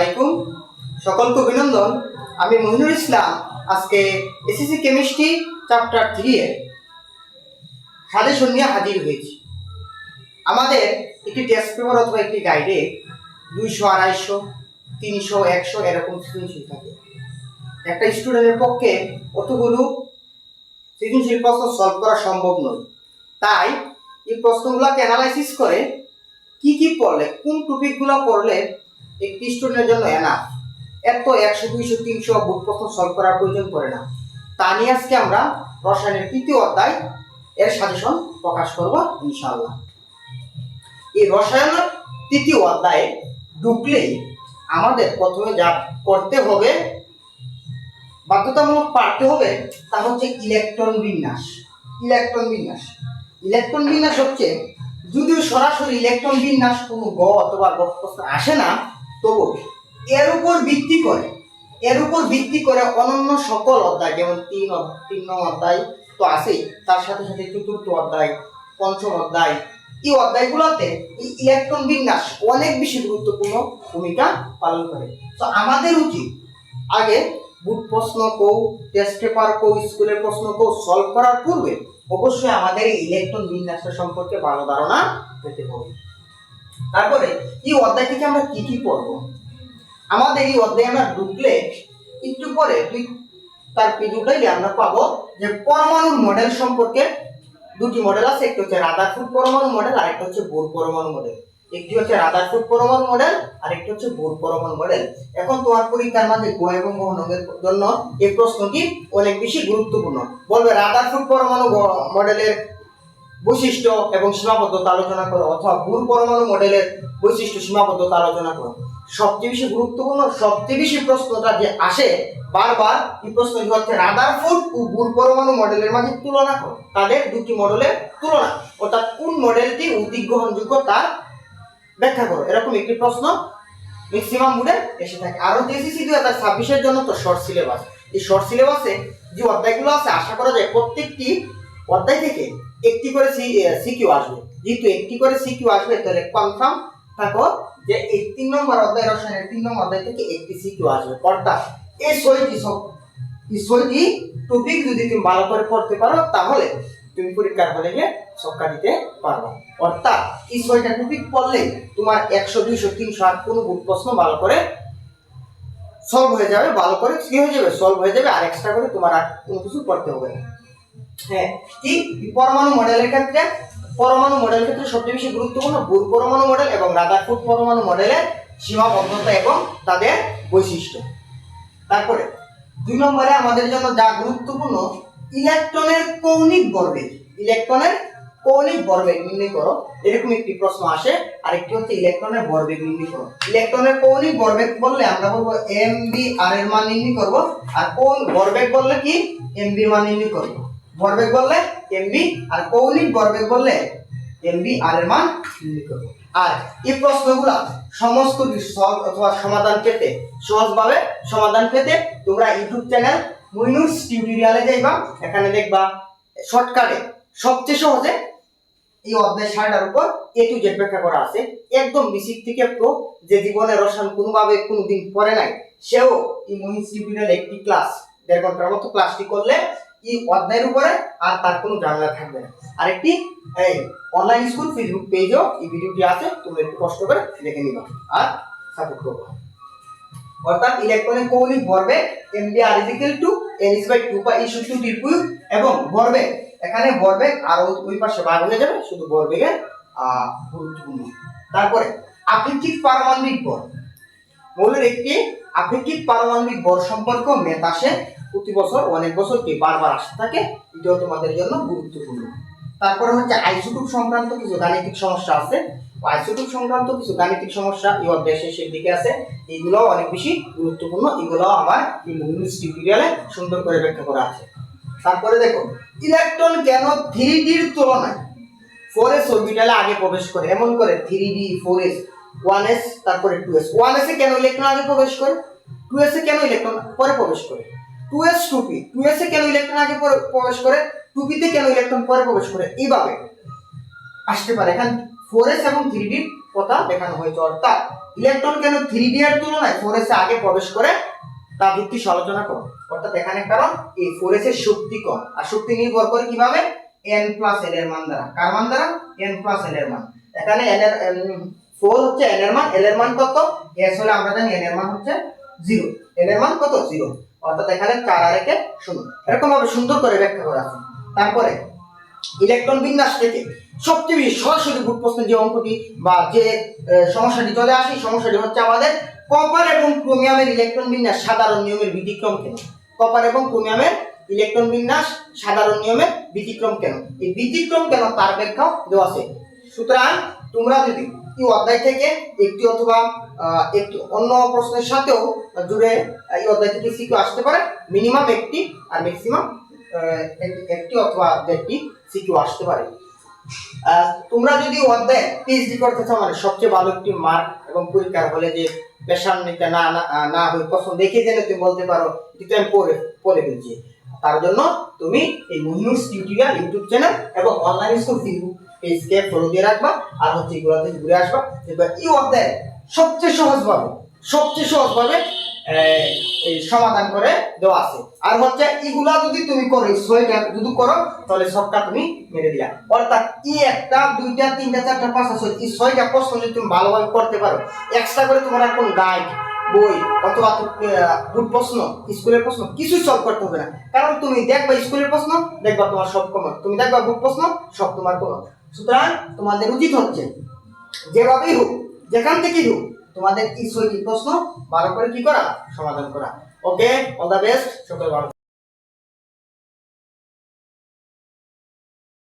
আলাইকুম। সকলকে অভিনন্দন। আমি মহিনুর ইসলাম, আজকে এসএসসি কেমিস্ট্রি, চ্যাপ্টার থ্রি এর সাজেশন নিয়ে হাজির হয়েছি। আমাদের একটি টেস্ট পেপার অথবা একটি গাইডে দুইশো, আড়াইশো, তিনশো, একশো এরকম সৃজনশীল থাকে। একটা স্টুডেন্টের পক্ষে অতগুলো সৃজনশীল প্রশ্ন সলভ করা সম্ভব নয়। তাই এই প্রশ্নগুলোকে অ্যানালাইসিস করে কি কি পড়লে, কোন টপিকগুলো পড়লে একটি স্টুডেন্টের জন্য এনাফ এত একশো, দুইশো, তিনশো বুট প্রশ্ন সলভ করার প্রয়োজন পড়ে না। তা নিয়ে আজকে আমরা রসায়নের তৃতীয় অধ্যায় এর সাজেশন প্রকাশ করব ইনশাআল্লাহ। এই রসায়নের তৃতীয় অধ্যায়ে ঢুকলেই আমাদের প্রথমে যা করতে হবে, বাধ্যতামূলক পারতে হবে, তা হচ্ছে ইলেকট্রন বিন্যাস। ইলেকট্রন বিন্যাস। ইলেকট্রন বিন্যাস হচ্ছে, যদিও সরাসরি ইলেকট্রন বিন্যাস কোনো গ অথবা গ আসে না তবু এর উপর ভিত্তি করে, এর উপর ভিত্তি করে অনন্য সকল অধ্যায়, যেমন তিন তিন নং অধ্যায় তো আছেই, তার সাথে সাথে চতুর্থ অধ্যায়, পঞ্চম অধ্যায়, এই অধ্যায়গুলোতে এই ইলেকট্রন বিন্যাস অনেক বেশি গুরুত্বপূর্ণ ভূমিকা পালন করে। তো আমাদের উচিত আগে বুট প্রশ্ন কৌ টেস্ট পেপার কৌ স্কুলের প্রশ্ন কৌ সলভ করার পূর্বে অবশ্যই আমাদের এই ইলেকট্রন বিন্যাসের সম্পর্কে ভালো ধারণা পেতে হবে। তারপরে, এই অধ্যায় থেকে আমরা কি কি পড়ব? আমাদের এই অধ্যায়ে আমরা ঢুকলে একটু পরে দুই তার পেজ উঠাইলে আমরা পাবো যে পরমাণুর মডেল সম্পর্কে দুটি মডেল আছে, একটি হচ্ছে রাদারফুড পরমাণু মডেল আর একটা হচ্ছে বোর পরমাণু মডেল একটি হচ্ছে রাদারফুড পরমাণু মডেল আর একটি হচ্ছে বোর পরমাণু মডেল এখন তোমার পরীক্ষার মাঝে গ এবং গ নঙ্গের জন্য এই প্রশ্নটি অনেক বেশি গুরুত্বপূর্ণ। বলবে রাদারফুড পরমাণু মডেলের বৈশিষ্ট্য এবং সীমাবদ্ধতা আলোচনা করো অথবা ভুল পরমাণু মডেলের বৈশিষ্ট্য সীমাবদ্ধতা আলোচনা করো। সবচেয়ে বেশি গুরুত্বপূর্ণ, সবচেয়ে বেশি প্রশ্নটা যে আসে বারবার এই প্রশ্নটি হচ্ছে রাদারফুড ও ভুল পরমাণু মডেলের মাঝে তুলনা করো। তাদের দুটি মডেলের তুলনা। অর্থাৎ কোন মডেলটি অধিক গ্রহণযোগ্য তার ব্যাখ্যা করো। এরকম একটি প্রশ্ন ম্যাক্সিমাম মুডে এসে থাকে। আরও জেসিসি দুই হাজার ছাব্বিশের জন্য তো শর্ট সিলেবাস এই শর্ট সিলেবাসে যে অধ্যায়গুলো আছে, আশা করা যায় প্রত্যেকটি অধ্যায় থেকে একটি করে সিকিউ আসবে। যেহেতু একটি করে সিকিউ আসবে, তাহলে কনফার্ম থাকো যে এই তিন নম্বর অধ্যায় রসায়নের তিন নম্বর অধ্যায় থেকে একটি সিকিউ আসবে। অর্থাৎ এই ছয়টি সব, এই ছয়টি টপিক যদি তুমি ভালো করে পড়তে পারো, তাহলে তুমি পরীক্ষার হলে গিয়ে ছক্কা দিতে পারবে। অর্থাৎ এই ছয়টা টপিক পড়লে তোমার একশো, দুইশো, তিনশো আর কোনো প্রশ্ন ভালো করে সলভ হয়ে যাবে, ভালো করে কি হয়ে যাবে সলভ হয়ে যাবে, আর এক্সট্রা করে তোমার আর কোনো কিছু করতে হবে না। হ্যাঁ পরমাণু মডেলের ক্ষেত্রে, পরমাণু মডেলের ক্ষেত্রে সবচেয়ে বেশি গুরুত্বপূর্ণ বুর পরমাণু মডেল এবং রাদারফুড পরমাণু মডেলের সীমাবদ্ধতা এবং তাদের বৈশিষ্ট্য। তারপরে, দুই নম্বরে আমাদের জন্য যা গুরুত্বপূর্ণ, ইলেকট্রনের কৌণিক ভরবেগ ইলেকট্রনের কৌণিক ভরবেগ নির্ণয় করো। এরকম একটি প্রশ্ন আসে আর একটি হচ্ছে ইলেকট্রনের ভরবেগ নির্ণয় করো। ইলেকট্রনের কৌণিক ভরবেগ বললে আমরা বলব এম বি আর এর মান নির্ণয় করব, আর কোন ভরবেগ বললে কি? এম বি মান নির্ণয় করব। ভরবেগ বললে এমবি আর কৌলিক ভরবেগ বললে এমবি আর এর মান নির্ণয় করব। আর এই প্রশ্নগুলা সমস্ত সলভ অথবা সমাধান পেতে, সহজভাবে সমাধান পেতে তোমরা ইউটিউব চ্যানেল মুইনুস টিউটোরিয়ালে যাইবা। এখানে দেখবা শর্টকাটে সবচেয়ে সহজে এই অধ্যায় সারটার উপর এ টু জেড ব্যাখ্যা করা আছে। একদম বেসিক থেকে প্রো যে জীবনে রসায়ন কোনোভাবে কোনোদিন পড়ে নাই, সেও এই মুইনুস টিউটোরিয়াল একটি ক্লাস দেড় ঘণ্টার মতো ক্লাসটি করলে এই অধ্যায়ের উপরে আর তার কোনো ঝামেলা থাকবে না। আরেকটি, এই অনলাইন স্কুল ফেসবুক পেজেও এই ভিডিওটি আছে, তোমরা একটু কষ্ট করে দেখে নিবা। আর সাপোর্ট করবা অর্থাৎ কৌণিক ভরবেগ mv r is equal to n is by 2 pi is to dq এবং ভরবেগ এখানে ভরবেগ আর ওই- পাশে ভাগ হয়ে যাবে, শুধু ভরবেগের গুরুত্বপূর্ণ। তারপরে আপেক্ষিক পারমাণবিক ভর। মৌলের একটি আপেক্ষিক পারমাণবিক ভর সম্পর্ক মেথ আসে। প্রতি বছর অনেক বছর কি বারবার আসতে থাকে। এটাও তোমাদের জন্য গুরুত্বপূর্ণ। তারপরে হচ্ছে আইসোটোপ সংক্রান্ত কিছু গাণিতিক সমস্যা আছে। আইসোটোপ সংক্রান্ত কিছু গাণিতিক সমস্যা এই অধ্যায় শেষের দিকে আছে। এইগুলো অনেক বেশি গুরুত্বপূর্ণ। এগুলো আমার মুভিস টিউটোরিয়ালে সুন্দর করে ব্যাখ্যা করা আছে। তারপরে দেখো ইলেকট্রন কেন থ্রি ডির তুলনায় ফোর এস অরবিটালে আগে প্রবেশ করে? এমন করে three D four S one S তারপরে টু এস ওয়ান এসে কেন ইলেকট্রন আগে প্রবেশ করে? টু এসে কেন ইলেকট্রন পরে প্রবেশ করে? Two S two P two এসে কেন ইলেকট্রন আগে পরে- প্রবেশ করে? টু পিতে কেন ইলেকট্রন পরে প্রবেশ করে? এইভাবে। আসতে পারে। এখানে ফোর এস এবং থ্রি ডির কথা দেখানো হয়েছে। অর্থাৎ ইলেকট্রন কেন থ্রি ডি এর তুলনায় ফোর এস আগে প্রবেশ করে? তা যুক্তি সমালোচনা করো। অর্থাৎ এখানে কারণ এই ফোর এস এর শক্তি কম। আর শক্তি নির্ভর করে কীভাবে? এন প্লাস এল এর মান দ্বারা। কার মান দ্বারা? এন প্লাস এল এর মান। এখানে এন এর ফোর হচ্ছে এন এর মান এল এর মান কত? এস হলে আমরা জানি এন এর মান হচ্ছে জিরো এল এর মান কত? জিরো অর্থাৎ এখানে চার আর একে শূন্য। এরকম ভাবে সুন্দর করে ব্যাখ্যা করা আছে। তারপরে ইলেকট্রন বিন্যাস থেকে সবচেয়ে বেশি সরাসরি বুট প্রশ্নের যে অঙ্কটি বা যে সমস্যাটি চলে আসে সমস্যাটি হচ্ছে আমাদের কপার এবং ক্রোমিয়ামের ইলেকট্রন বিন্যাস সাধারণ নিয়মের ব্যতিক্রম কেন? কপার এবং ক্রোমিয়ামের ইলেকট্রন বিন্যাস সাধারণ নিয়মের ব্যতিক্রম কেন? এই ব্যতিক্রম কেন তার ব্যাখ্যাও দেওয়া আছে। সুতরাং তোমরা যদি এই অধ্যায় থেকে একটি অথবা একটি অন্য প্রশ্নের সাথেও জুড়ে এই অধ্যায় থেকে সিকিউ আসতে পারে। মিনিমাম একটি আর ম্যাক্সিমাম একটি অথবা দেড়টি সিকিউ আসতে পারে। তোমরা যদি অধ্যায় পিএইচডি করতে চাও মানে সবচেয়ে ভালো একটি মার্ক এবং পরীক্ষার হলে যে পেশার নিতে না না হয়ে প্রশ্ন দেখে জেনে তুমি বলতে পারো কিন্তু আমি পড়ে পড়ে ফেলছি। তার জন্য তুমি এই মহিনুস টিউটোরিয়াল ইউটিউব চ্যানেল এবং অনলাইন স্কুল ফেসবুক পেজকে ফলো দিয়ে রাখবা আর হচ্ছে এগুলোতে ঘুরে আসবা। দেখবা এই অধ্যায় সবচেয়ে সহজভাবে সবচেয়ে সহজভাবে সমাধান করে দেওয়া আছে। আর হচ্ছে এগুলা যদি তুমি করো ছয়টা যদি করো, তাহলে সবটা তুমি মেরে দিলা। অর্থাৎ এই একটা, দুইটা, তিনটা, চারটা, পাঁচটা ছয় এই ছয়টা প্রশ্ন যদি তুমি ভালোভাবে করতে পারো এক্সট্রা করে তোমার এখন গাইড বই অথবা বুট প্রশ্ন, স্কুলের প্রশ্ন কিছু সলভ করতে হবে না। কারণ তুমি দেখবা স্কুলের প্রশ্ন, দেখবা তোমার সব কমন তুমি দেখবা বুট প্রশ্ন, সব তোমার কমন সুতরাং তোমাদের উচিত হচ্ছে যেভাবেই হোক, যেখান থেকেই হোক, তোমাদের কি ছয়টি প্রশ্ন ভালো করে কি করা? সমাধান করা। ওকে অল দ্য বেস্ট সকল ভালো